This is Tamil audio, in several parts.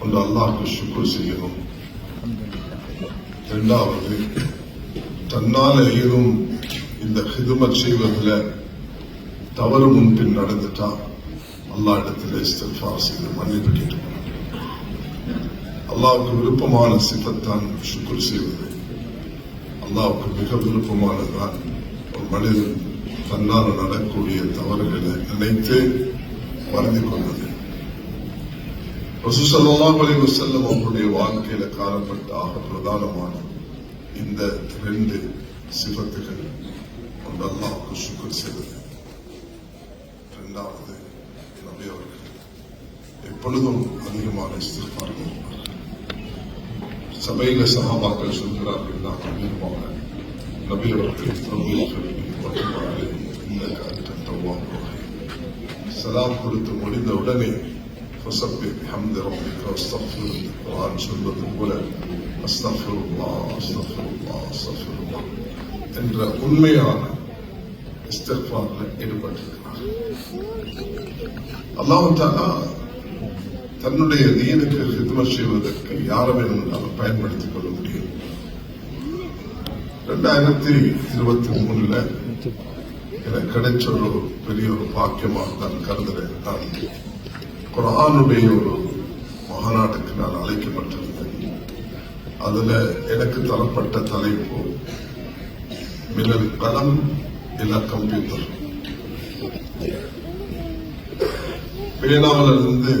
ஒன்று அல்லாஹ்க்கு சுக்குர் செய்யணும் இரண்டாவது தன்னால ஏதும் இந்த ஹிதுமத் செய்வதில் தவறு முன்பின் நடந்துட்டா அல்லா இடத்துல இஸ்திஃபார் செய்து மன்னிப்பு கேட்டுக்கணும் அல்லாவுக்கு விருப்பமான சிபத்தான் சுக்குர் செய்வது அல்லாவுக்கு மிக விருப்பமானதுதான் ஒரு மனிதன் தன்னால் நடக்கூடிய தவறுகளை நினைத்து வருந்திக் கொள்வது ரசூசல்லாஹ் அலைஹி வஸல்லம் அவர்களுடைய வாழ்க்கையில காணப்பட்ட ஆக பிரதானமான இந்த ரெண்டு சிபத்துகள் ஒன்று அல்லாவுக்கு சுக்கர் செய்தது இரண்டாவது நபி அவர்கள் எப்பொழுதும் அதிகமான இஸ்திஃபார்கள் சபையில சகாபாக்கள் சொல்கிறார்கள் நான் அதிகமாக நபி அவர்கள் தொழில்கள் இந்த காலத்தில் சலாம் கொடுத்து முடிந்த உடனே فسبح بحمد ربك واستغفر القرآن சொல்வது போல அஸ்தஃபிர் அஸ்தஃபிர் அஸ்தஃபிர் என்ற உண்மையான இஸ்திஃபாரில் ஈடுபட்டிருக்கிறார் அல்லாஹ் தாலா தன்னுடைய தீனுக்கு ஹித்மத் செய்வதற்கு யாரை வேணும்னாலும் பயன்படுத்திக் கொள்ள முடியும் ரெண்டாயிரத்தி இருபத்தி மூணுல எனக்கு கிடைச்ச ஒரு பெரிய ஒரு பாக்கியமாக நான் கருதுறேன் நான் குரானுடைய ஒரு மாநாட்டுக்கு நான் அழைக்கப்பட்டிருந்தேன் அதுல எனக்கு தரப்பட்ட தலைப்பு மினல் கலம் இல்ல கம்ப்யூட்டர். பேனாவிலிருந்து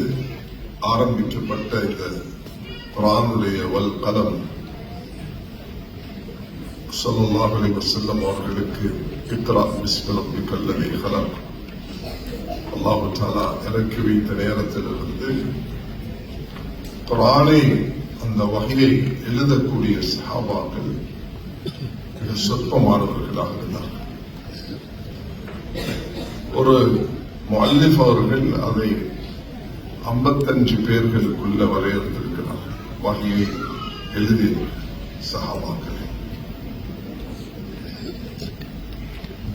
ஆரம்பிக்கப்பட்ட இந்த குரானுடைய வல் கலம் சொல்லமாக செல்லும் அவர்களுக்கு இக்ரா பிஸ்மி ரப்பிக்கல் லதீ அல்லாவற்றாலா இறக்கி வைத்த நேரத்திலிருந்து குரானை அந்த வகையை எழுதக்கூடிய சஹாபாக்கள் மிக சொற்பமானவர்களாக இருந்தார்கள் ஒரு மல்லிஃப் அவர்கள் அதை ஐம்பத்தஞ்சு பேர்களுக்குள்ள வரையறுத்திருக்கிறார். வகையை எழுதிய சஹாபாக்களை.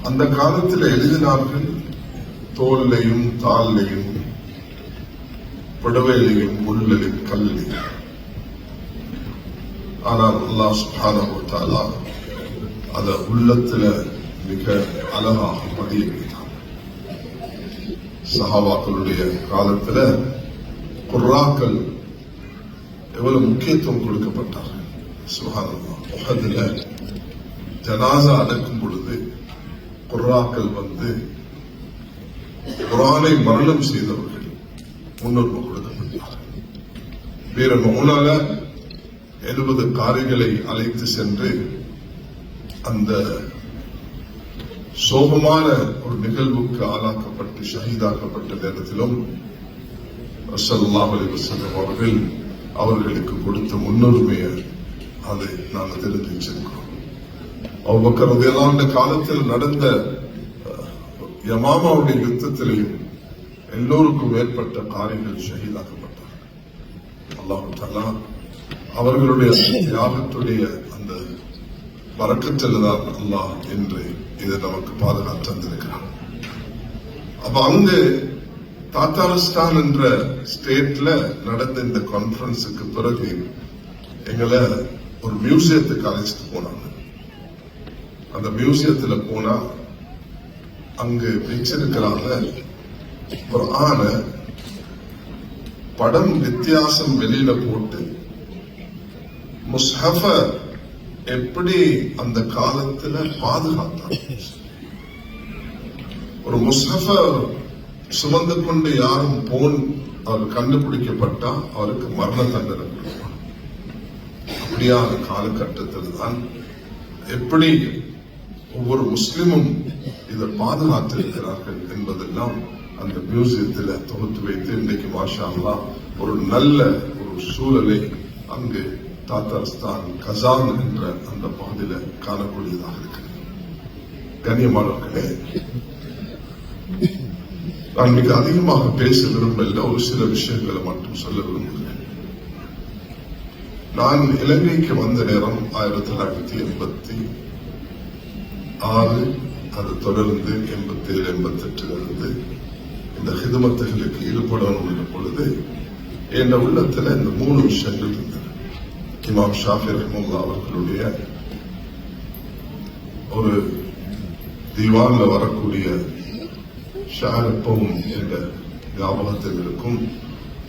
அந்த காலத்தில் எழுதினார்கள் தோல்லையும் தாள்லையும் புடவையிலையும் முள்ளிலும் கல்லையும் ஆனால் அல்லா சுப்ஹானஹு அத உள்ளத்துல மிக அழகாக பதிய வைத்தான் சஹாபாக்களுடைய காலத்துல குர்ராக்கள் எவ்வளவு முக்கியத்துவம் கொடுக்கப்பட்டார்கள்? சுகாதாரம் உஹதுல ஜனாசா அடக்கும் பொழுது குர்ராக்கள் வந்து குரானை மரணம் செய்தவர்கள் முன்னுரிமை கொடுக்கப்பட்டார்கள் வீர மௌனால எழுபது காரைகளை அழைத்து சென்று அந்த சோகமான ஒரு நிகழ்வுக்கு ஆளாக்கப்பட்டு ஷஹீதாக்கப்பட்ட நேரத்திலும் ரசல்லாஹ் அலி அவர்கள் அவர்களுக்கு கொடுத்த முன்னுரிமையை அதை நாங்கள் தெரிந்து வச்சிருக்கிறோம். அவ்வக்கரது காலத்தில் நடந்த யமாமாவுடைய யுத்தத்திலேயும் எல்லோருக்கும் மேற்பட்ட காரியங்கள் ஷஹீதாக்கப்பட்டார்கள். அல்லாஹு தலா அவர்களுடைய தியாகத்துடைய அந்த வரக்கத்தில் அல்லாஹ் என்று இதை நமக்கு பாதுகாத்து தந்திருக்கிறான். அப்ப அங்கு தாத்தாரிஸ்தான் என்ற ஸ்டேட்ல நடந்த இந்த கான்பரன்ஸுக்கு பிறகு எங்களை ஒரு மியூசியத்துக்கு அழைச்சிட்டு போனாங்க. அந்த மியூசியத்துல போனா அங்கு வச்சிருக்கிறாங்க ஒரு படம் வித்தியாசம் வெளியில போட்டு முஸ்ஹப எப்படி அந்த காலத்துல பாதுகாத்தாங்க? ஒரு முஸ்ஹப சுமந்து கொண்டு யாரும் போன் அவர் கண்டுபிடிக்கப்பட்டா அவருக்கு மரண தண்டனை கொடுப்பாங்க. அப்படியான காலகட்டத்தில் தான் எப்படி ஒவ்வொரு முஸ்லிமும் இதை பாதுகாத்திருக்கிறார்கள் என்பதெல்லாம் அந்த மியூசியத்தில் தொகுத்து வைத்து இன்றைக்கு மாஷா ஒரு நல்ல ஒரு சூழலை அங்கு தாத்தாஸ்தான் கசான் என்ற அந்த பகுதியில காணக்கூடியதாக இருக்கிறது. கண்ணியமானவர்களே நான் மிக அதிகமாக பேச விரும்பல ஒரு சில விஷயங்களை மட்டும் சொல்ல விரும்புகிறேன். நான் இலங்கைக்கு வந்த நேரம் ஆயிரத்தி தொள்ளாயிரத்தி எண்பத்தி ஆறு அது தொடர்ந்து எண்பத்தி ஏழு எண்பத்தி எட்டுல இருந்து இந்த ஹிதமத்துகளுக்கு ஈடுபடணும் என்ற பொழுது என்ற உள்ளத்துல இந்த மூணு விஷயங்கள் இருந்தது இமாம் ஷாஃபி ரஹ்முல்லா அவர்களுடைய ஒரு திவான்ல வரக்கூடிய ஷாரப்பவும் என்ற ஞாபகத்தில் இருக்கும்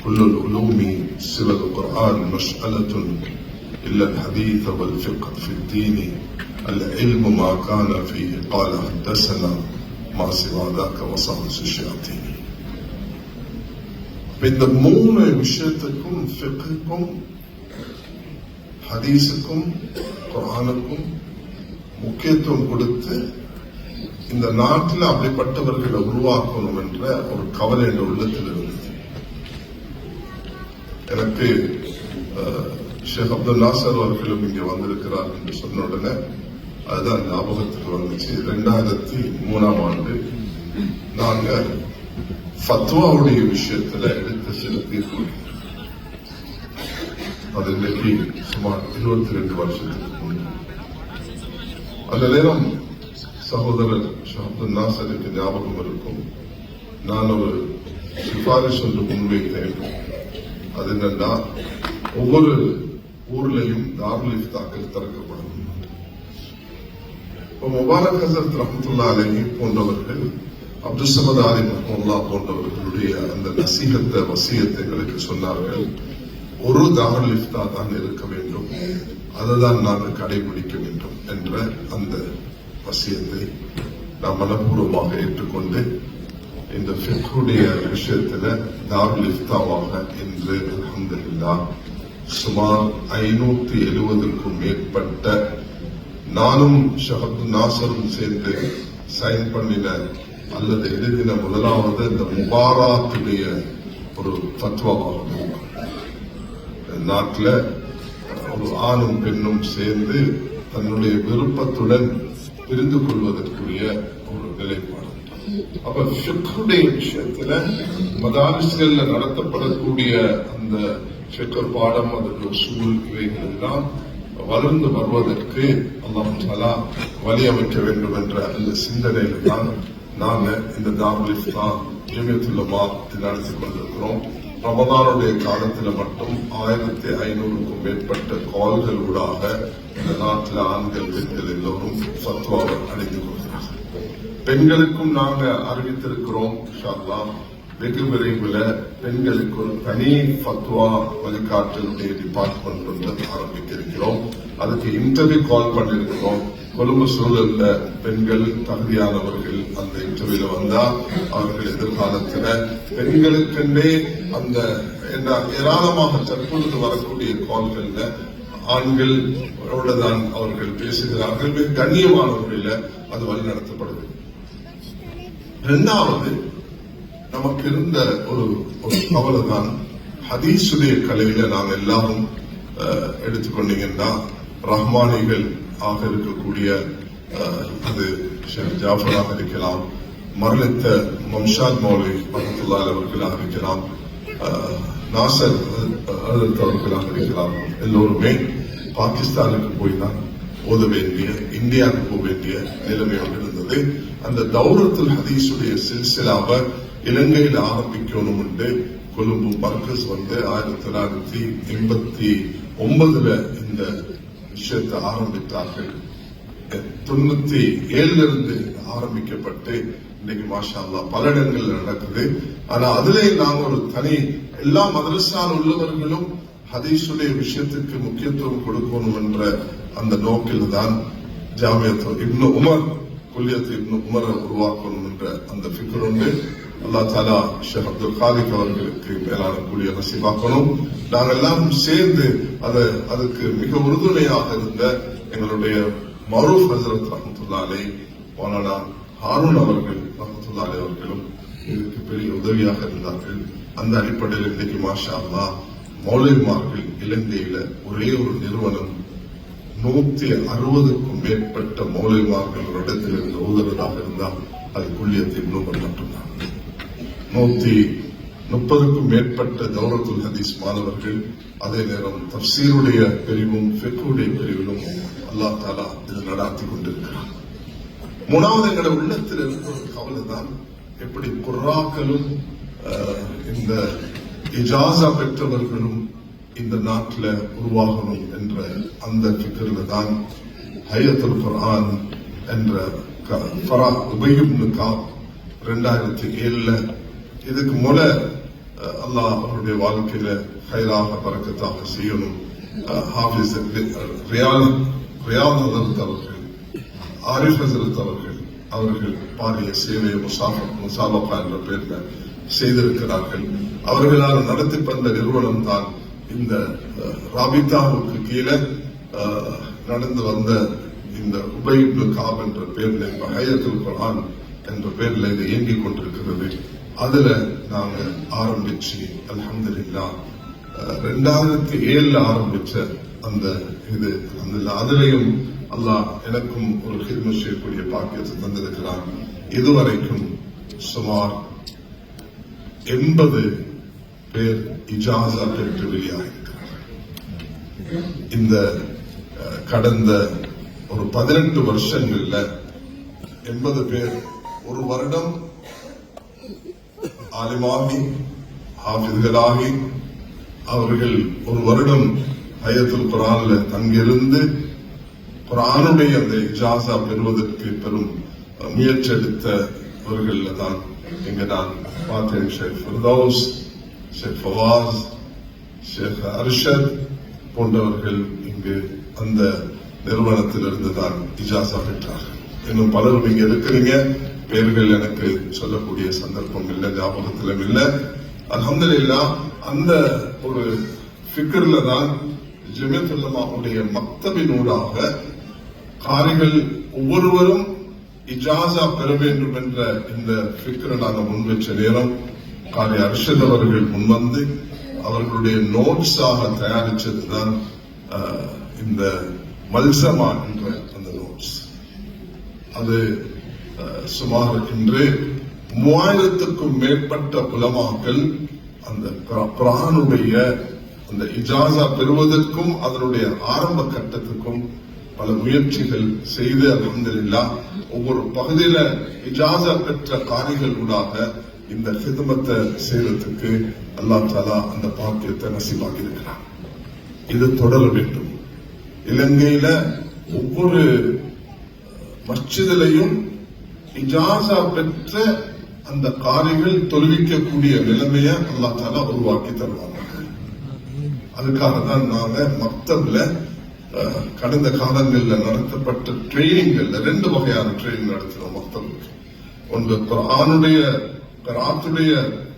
كل العلوم سوى القرآن مسألة إلا الحديث والفقه في الدين العلم ما كان فيه قال حدثنا ما سوى ذاك وصحص الشياطين இந்த மூணு விஷயத்துக்கும் ஃபிக்குக்கும் ஹதீஸுக்கும் குரானுக்கும் முக்கியத்துவம் கொடுத்து இந்த நாட்டில் அப்படிப்பட்டவர்களை உருவாக்கணும் என்ற ஒரு கவலை என்ற உள்ளத்தில் இருந்தது எனக்கு அஹ், ஷேக் அப்துல் நாசர் அவர்களும் இங்கே வந்திருக்கிறார் என்று சொன்ன உடனே அதுதான் ஞாபகத்துக்கு வந்துச்சு. ரெண்டாயிரத்தி மூணாம் ஆண்டு நாங்க ஃபத்வாவுடைய விஷயத்துல எடுத்த சில தீர்ப்பு அது இன்னைக்கு சுமார் இருபத்தி ரெண்டு வருஷத்துக்கு அந்த நேரம் சகோதரர் ஷேக் அப்துல் நாசருக்கு ஞாபகம் இருக்கும். நான் ஒரு சிபாரிசு ஒன்று முன்வைத்தேன். அது என்னன்னா ஒவ்வொரு ஊர்லயும் தாருல் இஃப்தாக்கள் திறக்கப்படும். இப்போ முபாரக் ஹசரத் ரஹமத்துல்லா அலி போன்றவர்கள் அப்துல் சமத் அலி மஹமுல்லா போன்றவர்களுடைய அந்த நசீகத்தை வசியத்தை எங்களுக்கு சொன்னார்கள். ஒரு தாருல் லிஃப்டா தான் இருக்க வேண்டும். அதுதான் நாங்கள் கடைபிடிக்க வேண்டும் என்ற அந்த வசியத்தை நாம் மனப்பூர்வமாக ஏற்றுக்கொண்டு இந்த ஃபிக்குடைய விஷயத்துல தாருல் இஃப்தாவாக இன்று அலமதுல்லா சுமார் ஐநூத்தி எழுபதுக்கும் மேற்பட்ட நானும் ஷஹப்து நாசரும் சேர்ந்து சைன் பண்ணின அல்லது எழுதின முதலாவது இந்த முபாராத்துடைய ஒரு தத்துவமாகும் நாட்டில் ஒரு ஆணும் பெண்ணும் சேர்ந்து தன்னுடைய விருப்பத்துடன் பிரிந்து கொள்வதற்குரிய ஒரு நிலைப்பாடு. அப்ப ஃபிக்ருடைய விஷயத்துல மதாரிஸ்கள்ல நடத்தப்படக்கூடிய அந்த ஃபிக்ர் பாடம் அதற்கு சூழ் இவைகள் எல்லாம் வளர்ந்து வருவதற்கு அல்லாஹ் தஆலா வழி அமைக்க வேண்டும் என்ற அந்த சிந்தனையில தான் நாங்க இந்த தாபுலிஃப்தா ஜமியத்துல்லமா நடத்தி கொண்டிருக்கிறோம். ரமதானுடைய காலத்தில் மட்டும் ஆயிரத்தி ஐநூறுக்கும் மேற்பட்ட கால்கள் ஊடாக இந்த நாட்டில் ஆண்கள் பெண்கள் எல்லோரும் சத்வாவை அடைந்து கொள்கிறார்கள் பெண்களுக்கும் நாங்க அறிவித்திருக்கிறோம் ஷர்லாம் அல்லாஹ். பெண்களுக்கு ஒரு தனி ஃபத்வா வழிகாட்டலுடைய டிபார்ட்மெண்ட் ஒன்று அதுக்கு இன்டர்வியூ கால் பண்ணிருக்கிறோம் கொழும்பு சூழல்ல பெண்கள் தகுதியானவர்கள் அந்த இன்டர்வியூல வந்தா அவர்கள் எதிர்காலத்துல பெண்களுக்கென்றே அந்த ஏராளமாக தற்பொழுது வரக்கூடிய கால்கள்ல ஆண்கள் தான் அவர்கள் பேசுகிறார்கள். மிக கண்ணியமான முறையில அது வழி நடத்தப்படுது இரண்டாவது நமக்கு இருந்த ஒரு ஒரு கவலை தான் ஹதீஸுடைய கலையில நாம் எல்லாரும் எடுத்துக்கொண்டீங்கன்னா ரஹ்மானிகள் ஆக இருக்கக்கூடிய அது ஜாஃபராக இருக்கலாம் மரணித்த மம்ஷாத் மௌலி ரஹமத்துல்லாஹி அவர்களாக இருக்கலாம் நாசர் அவர்களாக இருக்கலாம். எல்லோருமே பாகிஸ்தானுக்கு போய் தான் ஓத வேண்டிய இந்தியாவுக்கு போக வேண்டிய நிலைமை ஒன்று அந்த தௌரத்துல் ஹதீஸுடைய சில்சிலாவை இலங்கையில் ஆரம்பிக்கணும் என்று கொழும்பு பர்கஸ் வந்து ஆயிரத்தி தொள்ளாயிரத்தி எண்பத்தி ஒன்பதுல இந்த விஷயத்தை ஆரம்பித்தார்கள். தொண்ணூத்தி ஏழுல இருந்து ஆரம்பிக்கப்பட்டு இன்னைக்கு மாஷா அல்லாஹ் பல இடங்கள்ல நடக்குது. ஆனா அதுல நாங்க ஒரு தனி எல்லா மதரசால் உள்ளவர்களும் ஹதீஷுடைய விஷயத்துக்கு முக்கியத்துவம் கொடுக்கணும் என்ற அந்த நோக்கில் தான் ஜாமியத்துவம் இப்னு உமர் குல்லியத்து இப்னு உமரை உருவாக்கணும் என்ற அந்த ஃபிக்கர் உண்டு. அல்லா தாலா ஷேக் அப்துல் காலிக் அவர்களுக்கு மேலான கூலிய நசிவாக்கணும் நாங்கள் எல்லாம் சேர்ந்து அதை அதுக்கு மிக உறுதுணையாக இருந்த எங்களுடைய மரூஃப் ஹசரத் ரஹமத்துல்லாலே மௌலானா ஹாரூன் அவர்கள் ரஹமத்துல்லாலே அவர்களும் இதுக்கு பெரிய உதவியாக இருந்தார்கள். அந்த அடிப்படையில் இன்னைக்கு மாஷா அல்லா மௌலிமார்கள் இலங்கையில ஒரே ஒரு நிறுவனம் நூத்தி அறுபதுக்கும் மேற்பட்ட மௌலிமார்கள் ஒரு இடத்தில் இருந்த ஓதுவதாக இருந்தால் அது குள்ளியத்தை இன்னும் மட்டும்தான் நூத்தி முப்பதுக்கும் மேற்பட்ட தௌரத்துல் ஹதீஸ் மாணவர்கள் அதே நேரம் தப்சீருடைய பிரிவும் பெக்குடைய பிரிவிலும் அல்லாஹ் தாலா இது நடாத்தி கொண்டிருக்கிறார் மூணாவது எங்களை உள்ளத்தில் இருந்த ஒரு கவலை தான் எப்படி குர்ராக்களும் அஹ், இந்த இஜாசா பெற்றவர்களும் இந்த நாட்டில் உருவாகணும் என்ற அந்த ஃபிகர்ல தான் ஹையத்துல் குர்ஆன் என்ற க- ஃபரா உபயுப்னு ரெண்டாயிரத்தி ஏழுல இதுக்கு முத அல்லாஹ் அவருடைய வாழ்க்கையில ஹைராக பறக்கத்தாக செய்யணும். அஹ், ஹாஃபிஸ் ரியால் ரியால் ஹசரத் அவர்கள் ஆரிஃப் ஹசரத் அவர்கள் அவர்கள் பாரிய சேவையை முசாஃபர் முசாபா என்ற பெயர்ல செய்திருக்கிறார்கள். அவர்களால் நடத்தி வந்த நிறுவனம் தான் இந்த ராபிதாவுக்கு கீழே நடந்து வந்த இந்த உபயிப்னு காப் என்ற பெயர்ல இப்ப ஹயத்துல் என்ற பெயர்ல இது இயங்கிக் கொண்டிருக்கிறது. அதுல நாங்க ஆரம்பிச்சு அல்ஹம்துலில்லாஹ் அஹ், ரெண்டாயிரத்தி ஏழுல ஆரம்பிச்ச அந்த இது அந்த அதுலயும் அல்லாஹ் எனக்கும் ஒரு ஹிதம செய்யக்கூடிய பாக்கியத்தை தந்திருக்கிறார் இதுவரைக்கும் சுமார் எண்பது பேர் இஜாசா பெற்று வெளியாகிருக்கிறார்கள் இந்த கடந்த ஒரு பதினெட்டு வருஷங்கள்ல எண்பது பேர் ஒரு வருடம் ஆலிமாகி ஹாஃபிዝகளாகி அவர்கள் ஒரு வருடம் ஹயத்துல் குரான்ல தங்கியிருந்து குரானுடைய அந்த இஜாசா பெறுவதற்கு பெரும் முயற்சி எடுத்தவர்கள் தான் இங்க நான் பார்த்தேன் ஷேக் ஃபிர்தௌஸ். ஷேக் ஃபவாஸ் ஷேக் அர்ஷத் போன்றவர்கள் இங்கு அந்த நிறுவனத்திலிருந்து தான் இஜாசா பெற்றார்கள். இன்னும் பலரும் இங்க இருக்கிறீங்க. பெயர்கள் எனக்கு சொல்லக்கூடிய சந்தர்ப்பம் இல்லை ஞாபகத்திலும் இல்லை. அல்ஹம்துலில்லாஹ் அந்த ஒரு ஃபிக்ர்ல தான் ஜெமியத்துல்லமாவுடைய மக்தபினூடாக காரிகள் ஒவ்வொருவரும் இஜாசா பெற வேண்டும் என்ற இந்த ஃபிக்ரை நாங்க முன்வச்ச நேரம் காரி அர்ஷத் அவர்கள் முன்வந்து அவர்களுடைய நோட்ஸாக தயாரிச்சதுதான் இந்த மல்சமா என்ற அந்த நோட்ஸ் அது சுமார் இன்று மூவாயிரத்துக்கும் மேற்பட்ட புலமாக்கள் அந்த குர- அந்த இஜாசா பெறுவதற்கும் அதனுடைய ஆரம்ப கட்டத்துக்கும் பல முயற்சிகள் செய்து அல்ஹம்துலில்லாஹ் ஒவ்வொரு பகுதியில இஜாசா பெற்ற காரிகள் ஊடாக இந்த சிதமத்தை செய்வதற்கு அல்லாஹ் தாலா அந்த பாக்கியத்தை நசிவாக்கி இருக்கிறான் இது தொடர வேண்டும். இலங்கையில ஒவ்வொரு மஸ்ஜிதிலையும் இஜாசா பெற்ற அந்த காரிகள் தொழுவிக்கக்கூடிய நிலைமையை அல்லா தாலா உருவாக்கி தருவாங்க. அதுக்காக தான் நாங்க மக்தப்ல அஹ், கடந்த காலங்களில் நடத்தப்பட்ட ட்ரைனிங்கள்ல ரெண்டு வகையான ட்ரைனிங் நடத்தினோம் மக்தபுக்கு. ஒன்று குர்ஆனுடைய கராத்துடைய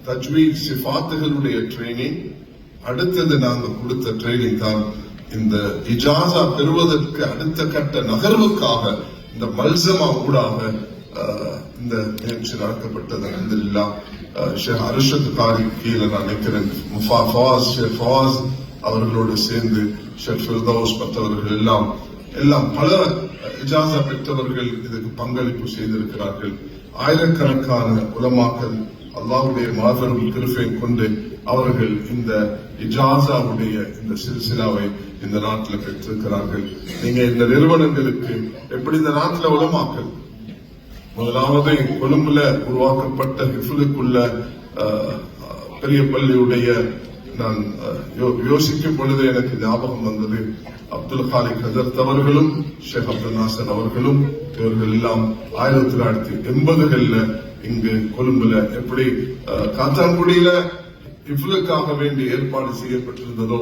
தஜ்வீத் சிஃபாத்துகளுடைய ட்ரைனிங் அடுத்தது நாங்க கொடுத்த ட்ரைனிங் தான் இந்த இஜாசா பெறுவதற்கு அடுத்த கட்ட நகர்வுக்காக இந்த மல்சமா ஊடாக இந்த நிகழ்ச்சி நடத்தப்பட்டது. அலமதுல்லா ஷேக் அரிஷத் காரி கீழே நான் நினைக்கிறேன் முஃபா ஃபாஸ் ஷேக் ஃபவாஸ் அவர்களோடு சேர்ந்து ஷேக் ஃபிர்தௌஸ் மற்றவர்கள் எல்லாம் எல்லாம் பல இஜாசா பெற்றவர்கள் இதுக்கு பங்களிப்பு செய்திருக்கிறார்கள். ஆயிரக்கணக்கான உலமாக்கள் அல்லாவுடைய மாபெரும் கிருபை கொண்டு அவர்கள் இந்த இஜாசாவுடைய இந்த சிறுசிலாவை இந்த நாட்டில் பெற்றிருக்கிறார்கள். நீங்க இந்த நிறுவனங்களுக்கு எப்படி இந்த நாட்டில் உலமாக்கல் முதலாவது கொழும்புல உருவாக்கப்பட்ட ஹிஃபுலுக்குள்ள பெரிய பள்ளியுடைய நான் யோசிக்கும் பொழுது எனக்கு ஞாபகம் வந்தது அப்துல் காலிக் ஹசரத் அவர்களும் ஷேக் அப்துல் நாசர் அவர்களும் இவர்கள் எல்லாம் ஆயிரத்தி தொள்ளாயிரத்தி எண்பதுகள்ல இங்கு கொழும்புல எப்படி அஹ், காத்தான்குடியில இஃபுலுக்காக வேண்டி ஏற்பாடு செய்யப்பட்டிருந்ததோ